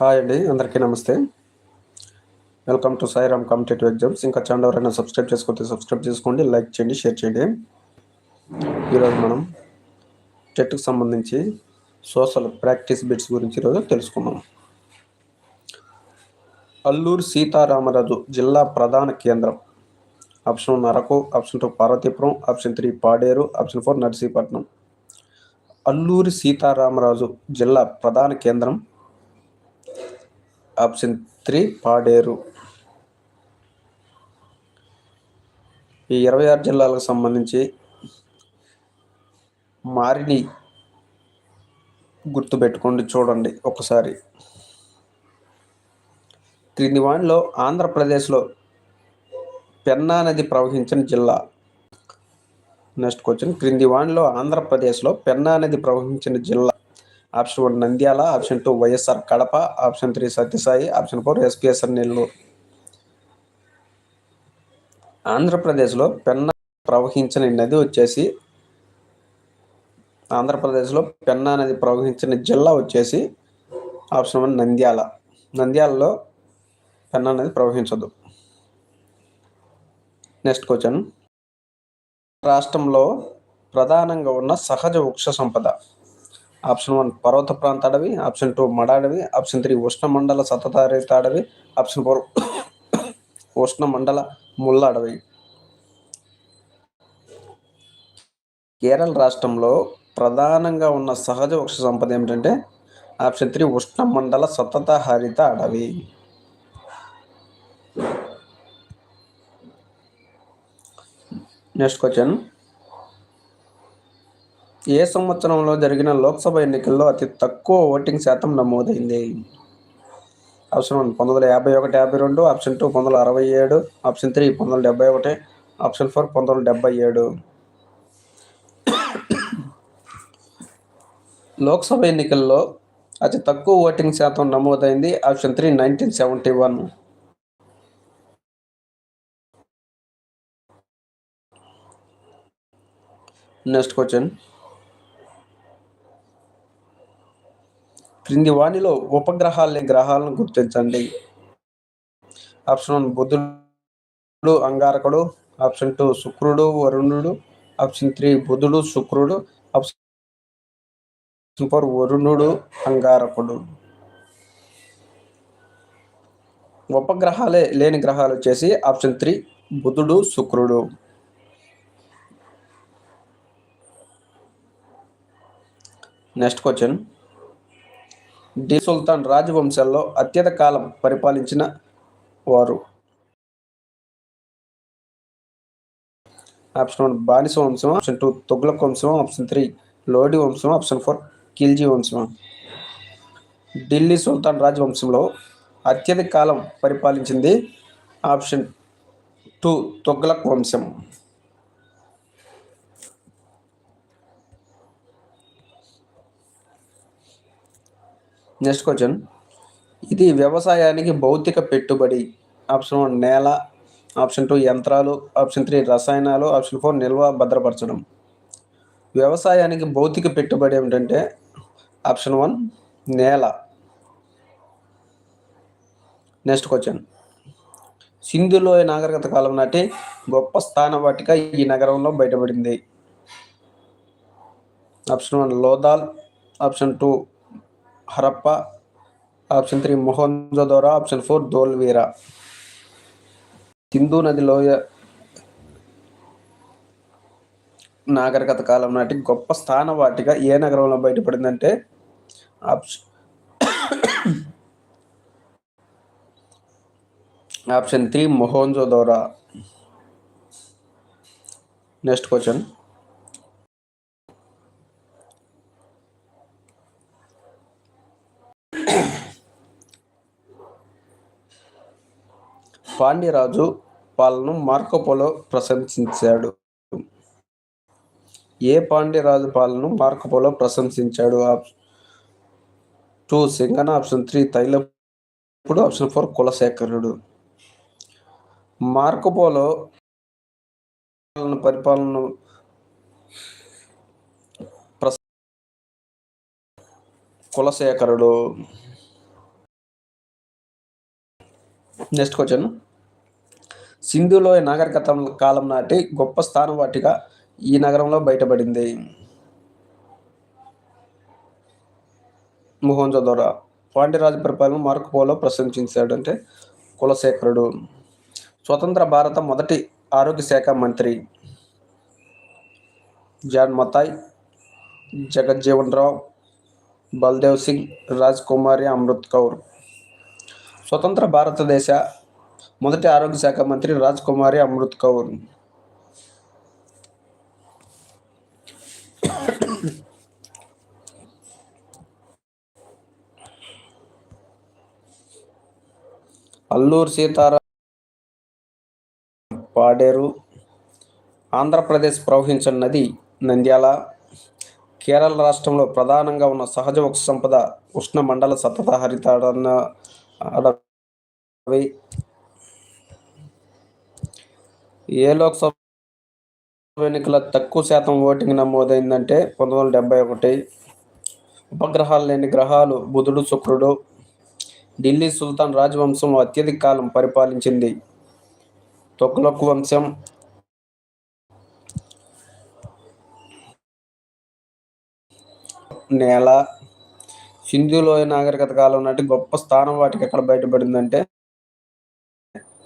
Hi అండి అందరికీ నమస్తే. Welcome to Sairam competitive exams. ఇంకా ఛానల్ ఎవరైనా సబ్స్క్రైబ్ చేసుకుంటే సబ్స్క్రైబ్ చేసుకోండి లైక్ చేయండి షేర్ చేయండి. ఈరోజు మనం టెట్కి సంబంధించి సోషల్ ప్రాక్టీస్ బిట్స్ గురించి ఈరోజు తెలుసుకుందాం. అల్లూరు సీతారామరాజు జిల్లా ప్రధాన కేంద్రం. Option one Araku option two Parvathipuram option three Paderu option four Narsipatnam. Alluri Sitaramaraju జిల్లా ప్రధాన కేంద్రం. Option three Paderu. ఈ ఇరవై ఆరు జిల్లాలకు సంబంధించి మారిని గుర్తుపెట్టుకోండి చూడండి ఒకసారి. క్రింది వాణిలో ఆంధ్రప్రదేశ్లో పెన్నా నది ప్రవహించిన జిల్లా. Next question. క్రింది వాణిలో ఆంధ్రప్రదేశ్లో పెన్నా నది ప్రవహించిన జిల్లా. Option one Nandyal option two YSR Kadapa option three Satyasai option four SPSR Nellore. ఆంధ్రప్రదేశ్లో పెన్న ప్రవహించిన నది వచ్చేసి ఆంధ్రప్రదేశ్లో పెన్నా నది ప్రవహించిన జిల్లా వచ్చేసి ఆప్షన్ వన్ నంద్యాల. నంద్యాలలో పెన్నా నది ప్రవహించదు. Next question. రాష్ట్రంలో ప్రధానంగా ఉన్న సహజ వృక్ష సంపద. ఆప్షన్ వన్ పర్వత ప్రాంత అడవి ఆప్షన్ టూ మడ అడవి ఆప్షన్ త్రీ ఉష్ణమండల సతతారిత అడవి ఆప్షన్ ఫోర్ ఉష్ణమండల ముళ్ళ అడవి కేరళ రాష్ట్రంలో ప్రధానంగా ఉన్న సహజ వృక్ష సంపద ఏమిటంటే ఆప్షన్ త్రీ ఉష్ణమండల సతత హరిత అడవి. Next question. ఏ సంవత్సరంలో జరిగిన లోక్సభ ఎన్నికల్లో అతి తక్కువ ఓటింగ్ శాతం నమోదైంది? ఆప్షన్ వన్ పంతొమ్మిది వందల యాభై ఒకటి యాభై రెండు ఆప్షన్ టూ పంతొమ్మిది వందల అరవై ఏడు ఆప్షన్ త్రీ పంతొమ్మిది వందల డెబ్బై ఒకటి ఆప్షన్ ఫోర్ పంతొమ్మిది వందల డెబ్బై ఏడు. లోక్సభ ఎన్నికల్లో అతి తక్కువ ఓటింగ్ శాతం నమోదైంది option three nineteen seventy one. Next question. క్రింది వాణిలో ఉపగ్రహాలు లేని గ్రహాలను గుర్తించండి. ఆప్షన్ వన్ బుధుడు అంగారకుడు ఆప్షన్ టూ శుక్రుడు వరుణుడు ఆప్షన్ త్రీ బుధుడు శుక్రుడు ఆప్షన్ ఫోర్ వరుణుడు అంగారకుడు. ఉపగ్రహాలే లేని గ్రహాలు వచ్చేసి ఆప్షన్ త్రీ బుధుడు శుక్రుడు. Next question. డి సుల్తాన్ రాజవంశాల్లో అత్యధిక కాలం పరిపాలించిన వారు. ఆప్షన్ వన్ బానిస వంశం ఆప్షన్ టూ తుగ్లక్ వంశం ఆప్షన్ త్రీ లోడి వంశం ఆప్షన్ ఫోర్ కిల్జీ వంశం. ఢిల్లీ సుల్తాన్ రాజవంశంలో అత్యధిక కాలం పరిపాలించింది ఆప్షన్ టూ తుగ్లక్ వంశం. నెక్స్ట్ క్వశ్చన్ ఇది వ్యవసాయానికి భౌతిక పెట్టుబడి. ఆప్షన్ వన్ నేల. ఆప్షన్ టూ యంత్రాలు. ఆప్షన్ త్రీ రసాయనాలు. ఆప్షన్ ఫోర్ నిల్వ భద్రపరచడం. వ్యవసాయానికి భౌతిక పెట్టుబడి ఏమిటంటే ఆప్షన్ వన్ నేల. నెక్స్ట్ క్వశ్చన్ సింధులో నాగరికత కాలం నాటి గొప్ప స్థాన వాటిక ఈ నగరంలో బయటపడింది. Option one Lothal. Option two Harappa option three Mohenjodaro option four Dholavira Sindhu నది లోయ నాగరికత కాలం నాటి గొప్ప స్థాన వాటిగా ఏ నగరంలో బయటపడిందంటే option option three Mohenjodaro next question. పాండ్యరాజు పాలన మార్కోపోలో ప్రశంసించాడు. ఏ పాండ్యరాజు పాలను మార్కోపోలో ప్రశంసించాడు? టూ సింగన ఆప్షన్ త్రీ తైలపుడు ఆప్షన్ ఫోర్ కులశేఖరుడు. మార్కోపోలో పరిపాలన కులశేఖరుడు. Next question. సింధులోయ నాగరికత కాలం నాటి గొప్ప స్థానం వాటిగా ఈ నగరంలో బయటపడింది. మొహంజోదోరా పాండ్యరాజు పరిపాలన మార్కు పోలో ప్రశంసించాడు అంటే కులశేఖరుడు. స్వతంత్ర భారత మొదటి ఆరోగ్య శాఖ మంత్రి జాన్ మతాయ్ జగజ్జీవన్ రావు బల్దేవ్ సింగ్ రాజ్ కుమారి అమృత్ కౌర్. స్వతంత్ర భారతదేశ మొదటి ఆరోగ్య శాఖ మంత్రి రాజ్ కుమారి అమృత్ కౌర్. అల్లూరు సీతారా పాడేరు. ఆంధ్రప్రదేశ్ ప్రవహించిన నది నంద్యాల. కేరళ రాష్ట్రంలో ప్రధానంగా ఉన్న సహజ వృక్ష సంపద ఉష్ణ మండల సతత హరిత అడవి ఏ లోక్సభ ఎన్నికల తక్కువ శాతం ఓటింగ్ నమోదైందంటే పంతొమ్మిది వందల డెబ్బై ఒకటి. ఉపగ్రహాలు లేని గ్రహాలు? బుధుడు శుక్రుడు. ఢిల్లీ సుల్తాన్ రాజవంశంలో అత్యధిక కాలం పరిపాలించింది. తొక్కులొక్కు వంశం. నేల. సింధులోయ నాగరికత కాలం నాటి గొప్ప స్థానం వాటికి ఎక్కడ బయటపడిందంటే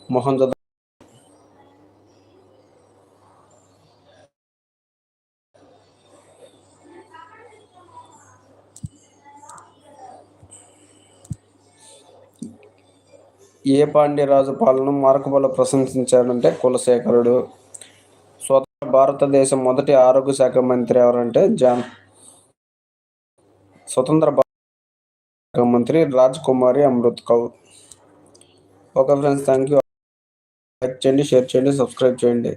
మొహంజో ఏ పాండ్యరాజు పాలన మార్కబల ప్రశంసించాడంటే కులశేఖరుడు. స్వతంత్ర భారతదేశం మొదటి ఆరోగ్య శాఖ మంత్రి ఎవరంటే జాన్ స్వతంత్ర భారత మంత్రి Raj Kumari Amrit Kaur. Okay friends thank you like చేయండి షేర్ చేయండి సబ్స్క్రైబ్ చేయండి.